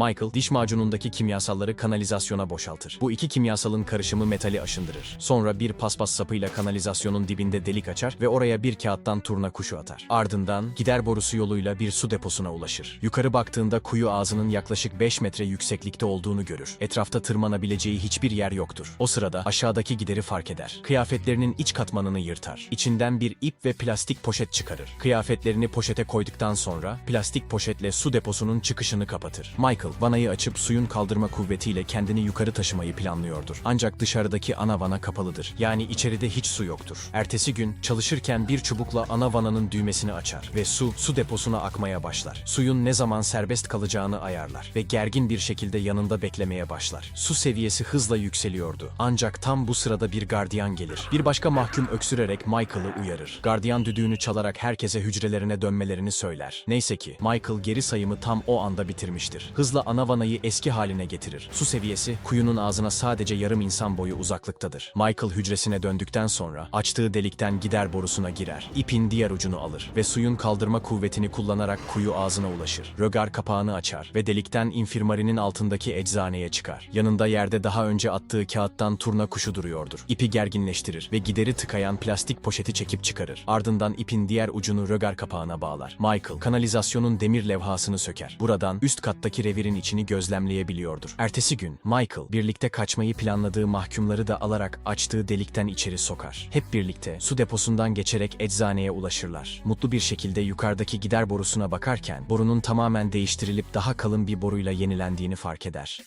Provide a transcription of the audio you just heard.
Michael, diş macunundaki kimyasalları kanalizasyona boşaltır. Bu iki kimyasalın karışımı metali aşındırır. Sonra bir paspas sapıyla kanalizasyonun dibinde delik açar ve oraya bir kağıttan turna kuşu atar. Ardından gider borusu yoluyla bir su deposuna ulaşır. Yukarı baktığında kuyu ağzının yaklaşık 5 metre yükseklikte olduğunu görür. Etrafta tırmanabileceği hiçbir yer yoktur. O sırada aşağıdaki gideri fark eder. Kıyafetlerinin iç katmanını yırtar. İçinden bir ip ve plastik poşet çıkarır. Kıyafetlerini poşete koyduktan sonra plastik poşetle su deposunun çıkışını kapatır. Michael, vanayı açıp suyun kaldırma kuvvetiyle kendini yukarı taşımayı planlıyordur. Ancak dışarıdaki ana vana kapalıdır. Yani içeride hiç su yoktur. Ertesi gün çalışırken bir çubukla ana vananın düğmesini açar ve su, su deposuna akmaya başlar. Suyun ne zaman serbest kalacağını ayarlar ve gergin bir şekilde yanında beklemeye başlar. Su seviyesi hızla yükseliyordu. Ancak tam bu sırada bir gardiyan gelir. Bir başka mahkum öksürerek Michael'ı uyarır. Gardiyan düdüğünü çalarak herkese hücrelerine dönmelerini söyler. Neyse ki Michael geri sayımı tam o anda bitirmiştir. Hızla ana vanayı eski haline getirir. Su seviyesi kuyunun ağzına sadece yarım insan boyu uzaklıktadır. Michael hücresine döndükten sonra açtığı delikten gider borusuna girer. İpin diğer ucunu alır ve suyun kaldırma kuvvetini kullanarak kuyu ağzına ulaşır. Rögar kapağını açar ve delikten infirmarinin altındaki eczaneye çıkar. Yanında yerde daha önce attığı kağıttan turna kuşu duruyordur. İpi gerginleştirir ve gideri tıkayan plastik poşeti çekip çıkarır. Ardından ipin diğer ucunu rögar kapağına bağlar. Michael, kanalizasyonun demir levhasını söker. Buradan üst kattaki revirin içini gözlemleyebiliyordur. Ertesi gün Michael, birlikte kaçmayı planladığı mahkumları da alarak açtığı delikten içeri sokar. Hep birlikte su deposundan geçerek eczaneye ulaşırlar. Mutlu bir şekilde yukarıdaki gider borusuna bakarken borunun tamamen değiştirilip daha kalın bir boruyla yenilendiğini fark eder.